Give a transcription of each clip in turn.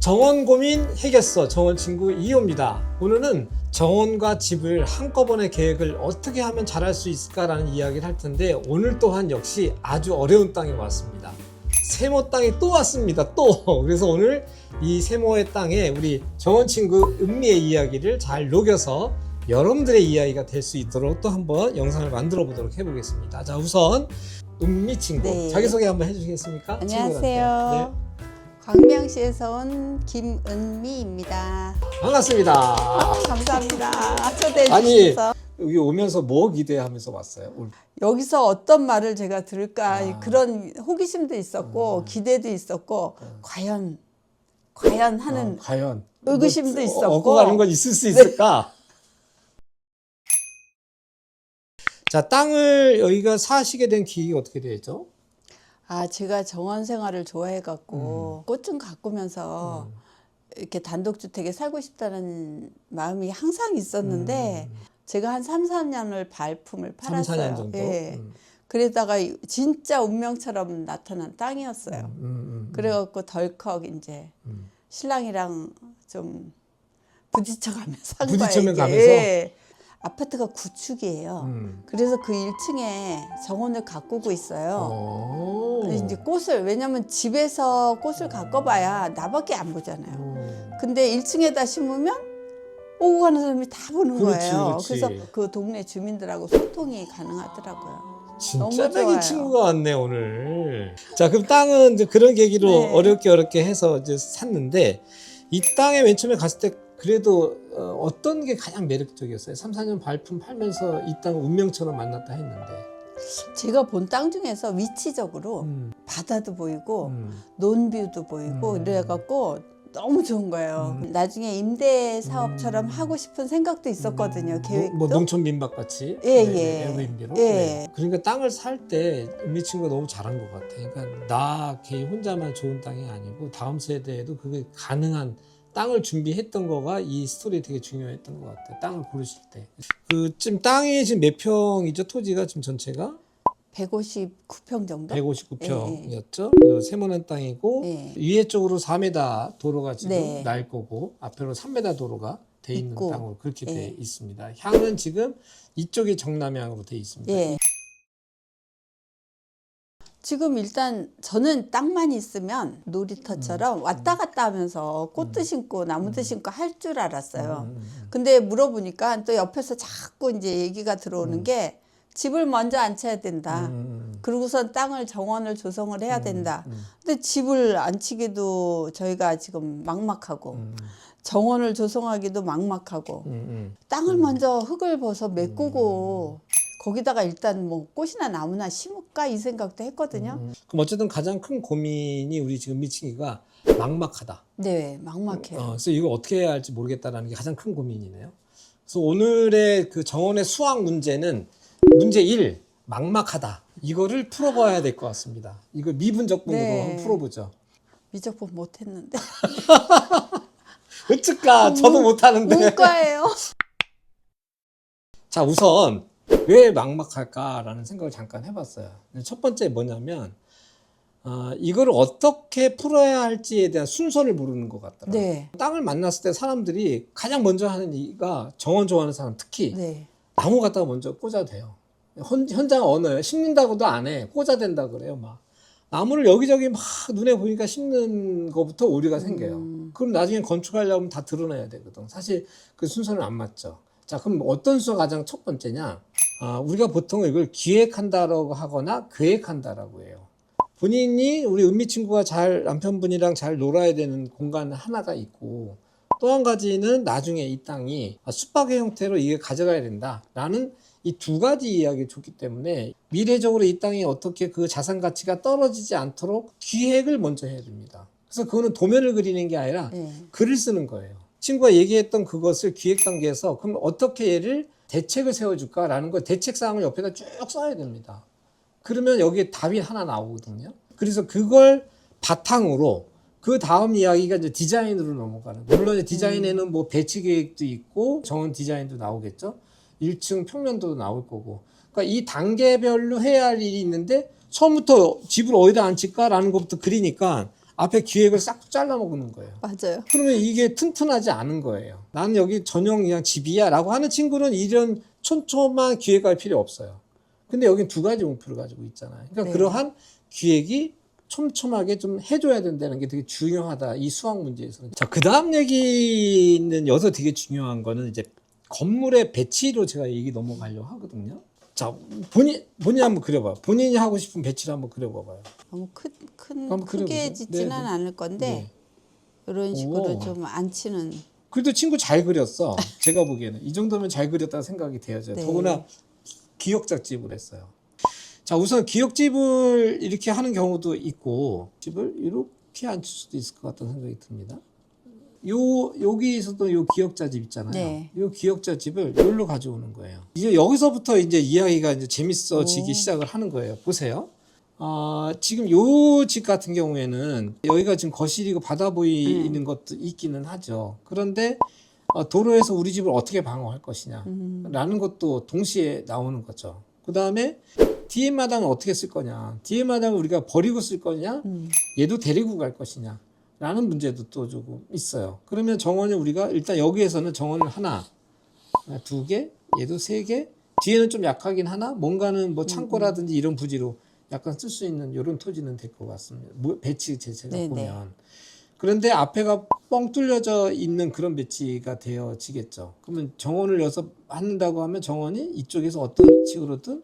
정원 고민 해결서 정원 친구 이호입니다. 오늘은 정원과 집을 한꺼번에 계획을 어떻게 하면 잘할 수 있을까라는 이야기를 할 텐데 오늘 또한 역시 아주 어려운 땅에 왔습니다. 세모 땅에 또 왔습니다. 또 그래서 오늘 이 세모의 땅에 우리 정원 친구 은미의 이야기를 잘 녹여서 여러분들의 이야기가 될 수 있도록 또 한번 영상을 만들어 보도록 해보겠습니다. 자 우선 은미 친구 네. 자기소개 한번 해주시겠습니까? 안녕하세요. 광명시에서 온 김은미입니다. 네, 반갑습니다. 아, 감사합니다. 초대해 아니, 주셔서 여기 오면서 뭐 기대하면서 왔어요? 올- 여기서 어떤 말을 제가 들을까 아. 그런 호기심도 있었고 음. 기대도 있었고 과연 과연 하는 어, 과연 의구심도 뭐, 있었고. 얻고 가는 건 있을 수 있을까? 자 땅을 여기가 사시게 된 계기가 어떻게 되죠? 아 제가 정원 생활을 좋아해 갖고 꽃 좀 가꾸면서 음. 이렇게 단독주택에 살고 싶다는 마음이 항상 있었는데 음. 제가 한 3, 4년을 발품을 3, 팔았어요. 4년 정도. 예. 음, 그러다가 이- 진짜 운명처럼 나타난 땅이었어요. 음, 음, 음, 그래갖고 덜컥 이제 음. 신랑이랑 좀 부딪혀가면서 산 부딪히면 거예요. 가면서? 예. 아파트가 구축이에요. 음. 그래서 그 1층에 정원을 가꾸고 있어요. 오. 이제 꽃을 왜냐면 집에서 꽃을 가꿔봐야 나밖에 안 보잖아요. 오. 근데 1층에다 심으면 오고 가는 사람이 다 보는 그렇지, 거예요. 그렇지. 그래서 그 동네 주민들하고 소통이 가능하더라고요. 진짜. 백인 친구가 왔네 오늘. 자 그럼 땅은 이제 그런 계기로 네. 어렵게 어렵게 해서 이제 샀는데 이 땅에 맨 처음에 갔을 때 그래도 어, 어떤 게 가장 매력적이었어요? 3, 4년 발품 팔면서 이 땅을 운명처럼 만났다 했는데. 제가 본 땅 중에서 위치적으로 음, 바다도 보이고 음, 논뷰도 보이고 음. 이래갖고 너무 좋은 거예요. 음. 나중에 임대 사업처럼 음. 하고 싶은 생각도 있었거든요. 음, 계획도. 뭐, 뭐 농촌 민박 같이. 예, 네, 예. 에어비앤비로. 예. 네. 그러니까 땅을 살 때 은미 친구가 너무 잘한 것 같아. 그러니까 나 개인 혼자만 좋은 땅이 아니고 다음 세대에도 그게 가능한 땅을 준비했던 거가 이 스토리 되게 중요했던 것 같아. 땅을 고르실 때. 그 지금 땅이 지금 몇 평이죠? 토지가 지금 전체가 159평 정도? 159평이었죠. 그 세모난 땅이고 예. 위에 쪽으로 4m 도로가 지금 네. 날 거고 앞으로 3m 도로가 돼 있는 있고. 땅으로 그렇게 돼 예. 있습니다. 향은 지금 이쪽이 정남향으로 돼 있습니다. 예. 지금 일단 저는 땅만 있으면 놀이터처럼 왔다 갔다 하면서 꽃도 심고 나무도 심고 할 줄 알았어요. 음, 음, 음. 근데 물어보니까 또 옆에서 자꾸 이제 얘기가 들어오는 음. 게 집을 먼저 안 쳐야 된다. 음, 음, 그러고선 땅을 정원을 조성을 해야 음, 된다. 음, 근데 집을 안 치기도 저희가 지금 막막하고 음, 정원을 조성하기도 막막하고 음, 음. 땅을 음. 먼저 흙을 벗어 메꾸고 거기다가 일단 뭐 꽃이나 나무나 심을까 이 생각도 했거든요. 음. 그럼 어쨌든 가장 큰 고민이 우리 지금 미칭이가 막막하다. 네, 막막해요. 어, 그래서 이걸 어떻게 해야 할지 모르겠다라는 게 가장 큰 고민이네요. 그래서 오늘의 그 정원의 수학 문제는 문제 1 막막하다. 이거를 풀어봐야 될 것 같습니다. 이걸 미분적분으로 네. 한번 풀어보죠. 미적분 못했는데 어쩔까? 저도 못하는데. 문과예요. 자, 우선 왜 막막할까라는 생각을 잠깐 해봤어요. 첫 번째 뭐냐면 어, 이거를 어떻게 풀어야 할지에 대한 순서를 모르는 것 같더라고요. 네, 땅을 만났을 때 사람들이 가장 먼저 하는 얘기가 정원 좋아하는 사람 특히 네, 나무 갖다가 먼저 꽂아도 돼요. 현, 현장 언어예요. 심는다고도 안 해. 꽂아 된다 그래요. 막 나무를 여기저기 막 눈에 보니까 심는 것부터 오류가 생겨요. 음. 그럼 나중에 건축하려면 다 드러내야 되거든. 사실 그 순서는 안 맞죠. 자, 그럼 어떤 순서가 가장 첫 번째냐? 아, 우리가 보통 이걸 기획한다라고 하거나 계획한다라고 해요. 본인이 우리 은미 친구가 잘 남편분이랑 잘 놀아야 되는 공간 하나가 있고 또 한 가지는 나중에 이 땅이 아, 숙박의 형태로 이게 가져가야 된다 라는 이 두 가지 이야기를 줬기 때문에 미래적으로 이 땅이 어떻게 그 자산 가치가 떨어지지 않도록 기획을 먼저 해야 됩니다. 그래서 그거는 도면을 그리는 게 아니라 네. 글을 쓰는 거예요. 친구가 얘기했던 그것을 기획 단계에서 그럼 어떻게 얘를 대책을 세워줄까라는 걸 대책 사항을 옆에다 쭉 써야 됩니다. 그러면 여기에 답이 하나 나오거든요. 그래서 그걸 바탕으로 그 다음 이야기가 이제 디자인으로 넘어가는. 물론 이제 디자인에는 뭐 배치 계획도 있고 정원 디자인도 나오겠죠. 1층 평면도 나올 거고. 그러니까 이 단계별로 해야 할 일이 있는데 처음부터 집을 어디다 앉힐까라는 것부터 그리니까 앞에 기획을 싹 잘라 먹는 거예요. 맞아요. 그러면 이게 튼튼하지 않은 거예요. 나는 여기 전용 그냥 집이야 라고 하는 친구는 이런 촘촘한 기획할 필요 없어요. 근데 여긴 두 가지 목표를 가지고 있잖아요. 그러니까 네. 그러한 기획이 촘촘하게 좀 해줘야 된다는 게 되게 중요하다. 이 수학 문제에서는. 자, 그 다음 얘기는 여기서 되게 중요한 거는 이제 건물의 배치로 제가 얘기 넘어가려고 하거든요. 자, 본인, 본인 한번 그려봐. 본인이 하고 싶은 배치를 한번 그려봐봐요. 너무 큰, 큰 한번 크게 그려보세요. 짓지는 네, 네. 않을 건데 네. 이런 식으로 오. 좀 안 치는 그래도 친구 잘 그렸어. 제가 보기에는 이 정도면 잘 그렸다 생각이 돼야죠. 네. 더구나 기억작집을 했어요. 자, 우선 기억집을 이렇게 하는 경우도 있고 집을 이렇게 앉힐 수도 있을 것 같다는 생각이 듭니다. 요 여기에서도 요 기억자 집 있잖아요. 네. 요 기억자 집을 여기로 가져오는 거예요. 이제 여기서부터 이제 이야기가 이제 재밌어지기 오. 시작을 하는 거예요. 보세요. 아, 지금 요 집 같은 경우에는 여기가 지금 거실이고 바다 보이는 음. 것도 있기는 하죠. 그런데 어, 도로에서 우리 집을 어떻게 방어할 것이냐 음. 라는 것도 동시에 나오는 거죠. 그 다음에 뒤에 마당은 어떻게 쓸 거냐. 뒤에 마당을 우리가 버리고 쓸 거냐. 음. 얘도 데리고 갈 것이냐. 라는 문제도 또 조금 있어요. 그러면 정원을 우리가 일단 여기에서는 정원을 하나, 아, 두 개, 얘도 세 개, 뒤에는 좀 약하긴 하나, 뭔가는 뭐 창고라든지 이런 부지로 약간 쓸 수 있는 이런 토지는 될 것 같습니다. 뭐 배치 자체가 네, 보면. 그런데 앞에가 뻥 뚫려져 있는 그런 배치가 되어지겠죠. 그러면 정원을 여서 한다고 하면 정원이 이쪽에서 어떤 식으로든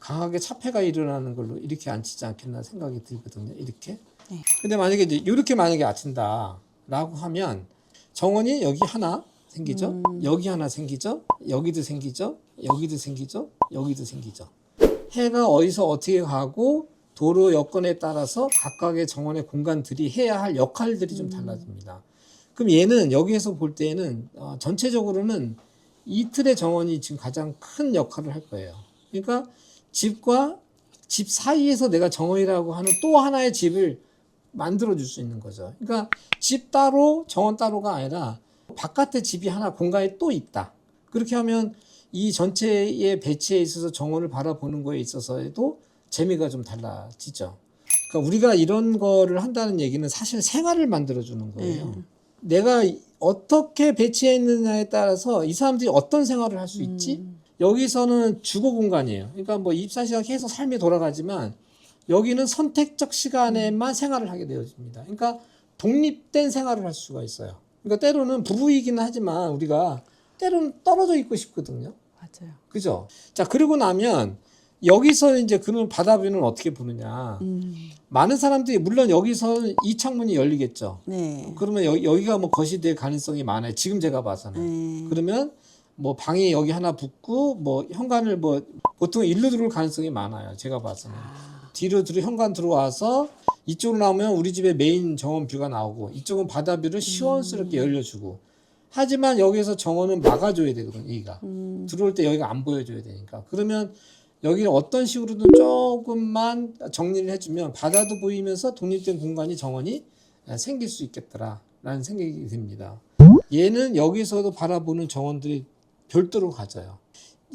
강하게 차폐가 일어나는 걸로 이렇게 앉히지 않겠나 생각이 들거든요. 이렇게. 네. 근데 만약에 이제 이렇게 만약에 앉힌다라고 하면 정원이 여기 하나 생기죠. 음. 여기 하나 생기죠. 여기도 생기죠. 여기도 생기죠. 여기도 생기죠. 해가 어디서 어떻게 가고 도로 여건에 따라서 각각의 정원의 공간들이 해야 할 역할들이 좀 달라집니다. 그럼 얘는 여기에서 볼 때에는 어, 전체적으로는 이 틀의 정원이 지금 가장 큰 역할을 할 거예요. 그러니까 집과 집 사이에서 내가 정원이라고 하는 또 하나의 집을 만들어 줄 수 있는 거죠. 그러니까 집 따로 정원 따로가 아니라 바깥에 집이 하나 공간이 또 있다. 그렇게 하면 이 전체의 배치에 있어서 정원을 바라보는 거에 있어서도 재미가 좀 달라지죠. 그러니까 우리가 이런 거를 한다는 얘기는 사실 생활을 만들어 주는 거예요. 음. 내가 어떻게 배치해 있느냐에 따라서 이 사람들이 어떤 생활을 할 수 있지? 음. 여기서는 주거 공간이에요. 그러니까 뭐 24시간 계속 삶이 돌아가지만 여기는 선택적 시간에만 생활을 하게 되어집니다. 그러니까 독립된 생활을 할 수가 있어요. 그러니까 때로는 부부이기는 하지만 우리가 때로는 떨어져 있고 싶거든요. 맞아요. 그죠? 자, 그러고 나면 여기서 이제 그는 바다뷰는 어떻게 보느냐. 음. 많은 사람들이 물론 여기서 이 창문이 열리겠죠. 네. 그러면 여, 여기가 뭐 거실이 될 가능성이 많아요. 지금 제가 봐서는. 네. 그러면 뭐 방이 여기 하나 붙고 뭐 현관을 뭐 보통 일로 들어올 가능성이 많아요. 제가 봐서는. 아. 뒤로 들어 현관 들어와서 이쪽으로 나오면 우리 집의 메인 정원 뷰가 나오고 이쪽은 바다 뷰를 시원스럽게 열려주고 하지만 여기서 정원은 막아줘야 되거든 여기가 음. 들어올 때 여기가 안 보여줘야 되니까 그러면 여기를 어떤 식으로든 조금만 정리를 해주면 바다도 보이면서 독립된 공간이 정원이 생길 수 있겠더라라는 생각이 듭니다. 얘는 여기서도 바라보는 정원들이 별도로 가져요.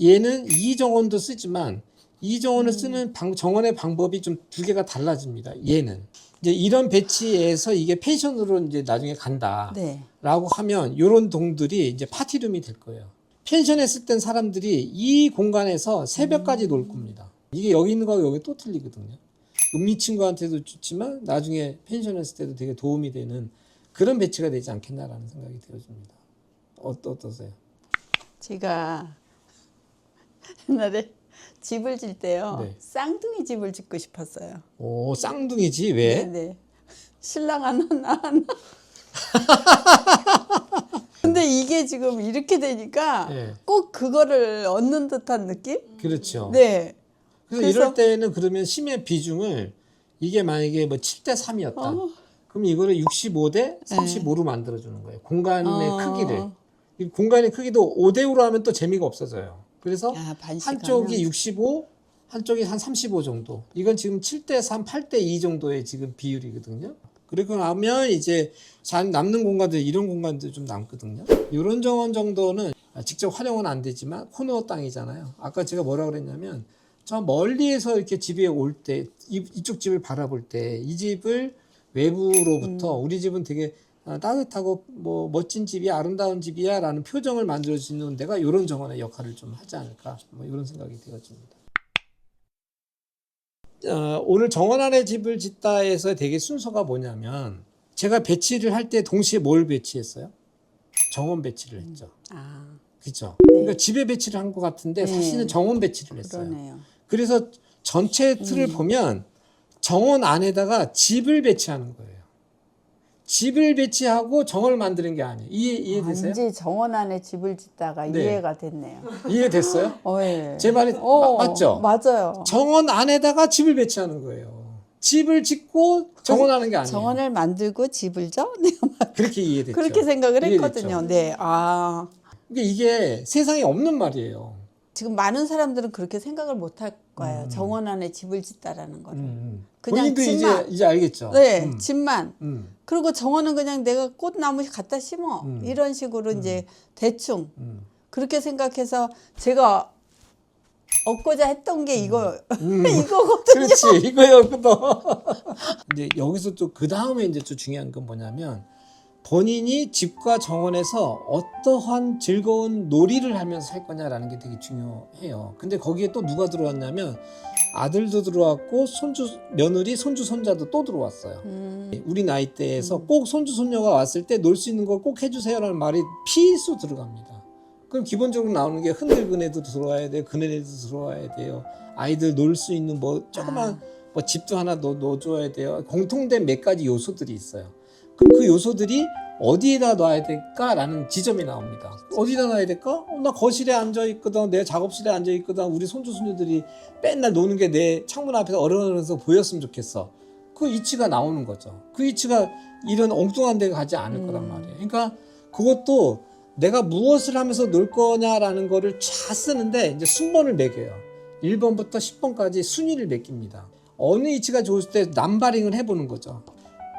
얘는 이 정원도 쓰지만 이 정원을 쓰는 방, 정원의 방법이 좀 두 개가 달라집니다. 얘는 이제 이런 배치에서 이게 펜션으로 이제 나중에 간다. 네. 라고 하면 요런 동들이 이제 파티룸이 될 거예요. 펜션에 쓸 땐 사람들이 이 공간에서 새벽까지 놀 겁니다. 이게 여기 있는 거하고 여기 또 틀리거든요. 은미 친구한테도 좋지만 나중에 펜션에 쓸 때도 되게 도움이 되는 그런 배치가 되지 않겠나라는 생각이 들어집니다. 어, 어떠세요? 제가 옛날에 집을 질 때요. 네. 쌍둥이 집을 짓고 싶었어요. 오, 쌍둥이지 왜? 네네. 신랑 하나 나 하나. 근데 이게 지금 이렇게 되니까 네. 꼭 그거를 얻는 듯한 느낌? 그렇죠. 네. 그래서, 그래서- 이럴 때는 그러면 심의 비중을 이게 만약에 뭐 7대 3이었다. 어. 그럼 이거를 65대 35로 만들어 주는 거예요. 공간의 어. 크기를. 이 공간의 크기도 5대 5로 하면 또 재미가 없어져요. 그래서 야, 반씩 한쪽이 하면. 65, 한쪽이 한 35 정도. 이건 지금 7대 3, 8대 2 정도의 지금 비율이거든요. 그리고 나면 이제 잔 남는 공간들 이런 공간들 좀 남거든요. 이런 정원 정도는 직접 활용은 안 되지만 코너 땅이잖아요. 아까 제가 뭐라 그랬냐면 저 멀리에서 이렇게 집에 올 때 이쪽 집을 바라볼 때 이 집을 외부로부터 우리 집은 되게 아, 따뜻하고 뭐 멋진 집이야 아름다운 집이야라는 표정을 만들어 주는 데가 이런 정원의 역할을 좀 하지 않을까 뭐 이런 생각이 되어집니다. 어, 오늘 정원 안에 집을 짓다에서 되게 순서가 뭐냐면 제가 배치를 할 때 동시에 뭘 배치했어요? 정원 배치를 했죠. 아, 그렇죠. 네. 그러니까 집에 배치를 한 것 같은데 네. 사실은 정원 배치를 했어요. 그러네요. 그래서 전체 음. 틀을 보면 정원 안에다가 집을 배치하는 거예요. 집을 배치하고 정원을 만드는 게 아니에요. 이해 이해되세요? 완전 정원 안에 집을 짓다가 네. 이해가 됐네요. 이해됐어요? 어, 예. 제 말이 어, 마- 맞죠? 맞아요. 정원 안에다가 집을 배치하는 거예요. 집을 짓고 정원하는 게 아니에요. 정원을 만들고 집을 져? 네, 그렇게 이해됐죠. 그렇게 생각을 이해됐죠. 했거든요. 네. 아, 그러니까 이게 세상에 없는 말이에요. 지금 많은 사람들은 그렇게 생각을 못 할 거예요. 음. 정원 안에 집을 짓다라는 거를. 음. 그냥 본인도 이제 집만. 이제 알겠죠. 네, 음. 집만. 음. 그리고 정원은 그냥 내가 꽃나무 갖다 심어. 음. 이런 식으로 이제 대충 음. 그렇게 생각해서 제가 얻고자 했던 게 이거 음. 이거거든요. 그렇지 이거였거든. 근데 여기서 또 그 다음에 이제 또 중요한 건 뭐냐면 본인이 집과 정원에서 어떠한 즐거운 놀이를 하면서 살 거냐라는 게 되게 중요해요. 근데 거기에 또 누가 들어왔냐면 아들도 들어왔고 손주 며느리 손주 손자도 또 들어왔어요. 음, 우리 나이대에서 꼭 손주 손녀가 왔을 때 놀 수 있는 걸 꼭 해주세요라는 말이 필수 들어갑니다. 그럼 기본적으로 나오는 게 흔들근 애도 들어와야 돼요. 그네 애도 들어와야 돼요. 아이들 놀 수 있는 뭐 조그만 아. 뭐 집도 하나 넣, 넣어줘야 돼요. 공통된 몇 가지 요소들이 있어요. 그럼 그 요소들이 어디에다 놔야 될까라는 지점이 나옵니다. 어디다 놔야 될까? 어, 나 거실에 앉아 있거든. 내 작업실에 앉아 있거든. 우리 손주 손녀들이 맨날 노는 게 내 창문 앞에서 어른어른서 보였으면 좋겠어. 그 이치가 나오는 거죠. 그 이치가 이런 엉뚱한 데 가지 않을 거란 음. 말이에요. 그러니까 그것도 내가 무엇을 하면서 놀 거냐라는 거를 쫙 쓰는데 이제 순번을 매겨요. 1번부터 10번까지 순위를 매깁니다. 어느 이치가 좋을 때 남바링을 해보는 거죠.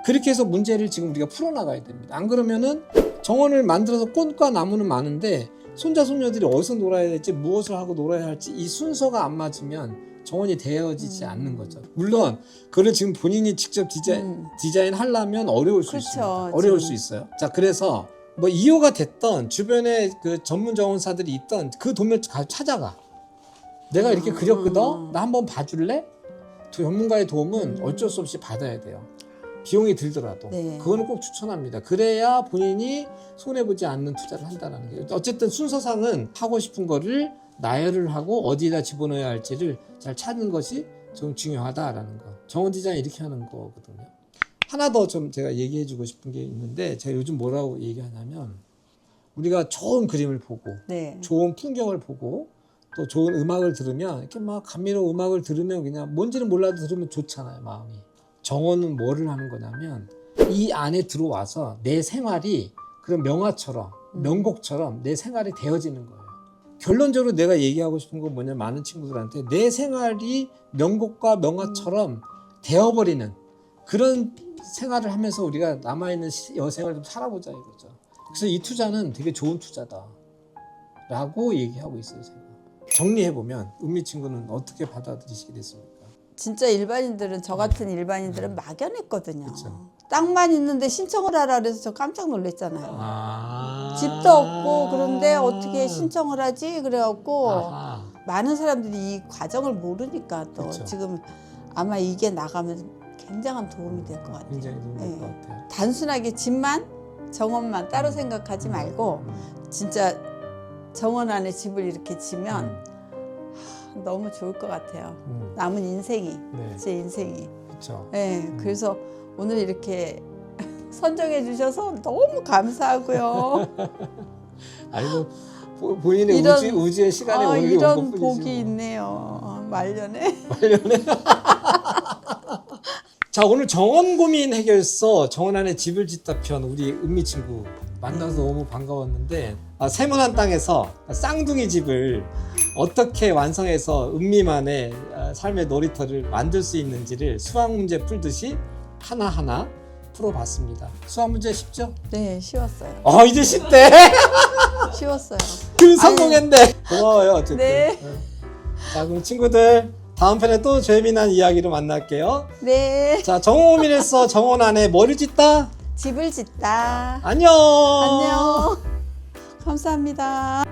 그렇게 해서 문제를 지금 우리가 풀어나가야 됩니다. 안 그러면은 정원을 만들어서 꽃과 나무는 많은데 손자 손녀들이 어디서 놀아야 될지 무엇을 하고 놀아야 할지 이 순서가 안 맞으면 정원이 되어지지 음. 않는 거죠. 물론 그걸 지금 본인이 직접 디자인 음. 디자인 하려면 어려울 수 그렇죠, 있습니다. 어려울 지금. 수 있어요. 자 그래서 뭐 이호가 됐던 주변에 그 전문 정원사들이 있던 그 도면 가 찾아가. 내가 이렇게 아. 그렸거든. 나 한번 봐줄래? 그 전문가의 도움은 음. 어쩔 수 없이 받아야 돼요. 비용이 들더라도 네. 그거는 꼭 추천합니다. 그래야 본인이 손해 보지 않는 투자를 한다는 게 어쨌든 순서상은 하고 싶은 거를 나열을 하고 어디다 집어넣어야 할지를 잘 찾는 것이 좀 중요하다라는 거. 정원 디자인 이렇게 하는 거거든요. 하나 더 좀 제가 얘기해 주고 싶은 게 있는데 제가 요즘 뭐라고 얘기하냐면 우리가 좋은 그림을 보고 네. 좋은 풍경을 보고 또 좋은 음악을 들으면 이렇게 막 감미로운 음악을 들으면 그냥 뭔지는 몰라도 들으면 좋잖아요 마음이 정원은 뭐를 하는 거냐면 이 안에 들어와서 내 생활이 그런 명화처럼 명곡처럼 내 생활이 되어지는 거예요. 결론적으로 내가 얘기하고 싶은 건 뭐냐 많은 친구들한테 내 생활이 명곡과 명화처럼 되어버리는 그런 생활을 하면서 우리가 남아있는 시- 여생을 좀 살아보자 이거죠. 그래서 이 투자는 되게 좋은 투자다 라고 얘기하고 있어요 제가. 정리해보면 은미 친구는 어떻게 받아들이시게 됐습니까? 진짜 일반인들은 저 같은 일반인들은 막연했거든요. 네. 그쵸. 땅만 있는데 신청을 하라 그래서 저 깜짝 놀랐잖아요. 아 집도 없고 그런데 어떻게 신청을 하지? 그래갖고 아하. 많은 사람들이 이 과정을 모르니까 또 그쵸. 지금 아마 이게 나가면 굉장한 도움이 될 것 같아요. 굉장히 도움이 될 네. 것 같아요 단순하게 집만 정원만 따로 생각하지 말고 진짜 정원 안에 집을 이렇게 지면 너무 좋을 것 같아요. 음, 남은 인생이 네 제 인생이. 그렇죠 네, 그래서 오늘 이렇게 선정해 주셔서 너무 감사하고요. 아니고 보- 본인의 이런- 우주, 우주의 시간에 아, 오늘 온 이런 복이 뭐. 있네요. 말년에. 자 오늘 정원 고민 해결서 정원 안에 집을 짓다 편 우리 은미 친구 만나서 너무 반가웠는데 아, 세모난 땅에서 쌍둥이 집을 어떻게 완성해서 은미만의 아, 삶의 놀이터를 만들 수 있는지를 수학 문제 풀듯이 하나하나 풀어봤습니다. 수학 문제 쉽죠? 네, 쉬웠어요. 어, 이제 쉽대. 쉬웠어요. 그 성공했네. 고마워요, 어쨌든. 네. 어. 자, 그럼 친구들 다음 편에 또 재미난 이야기로 만날게요. 네. 자, 정호민에서 정원 안에 머리 짓다. 집을 짓다. 안녕. 안녕. 감사합니다.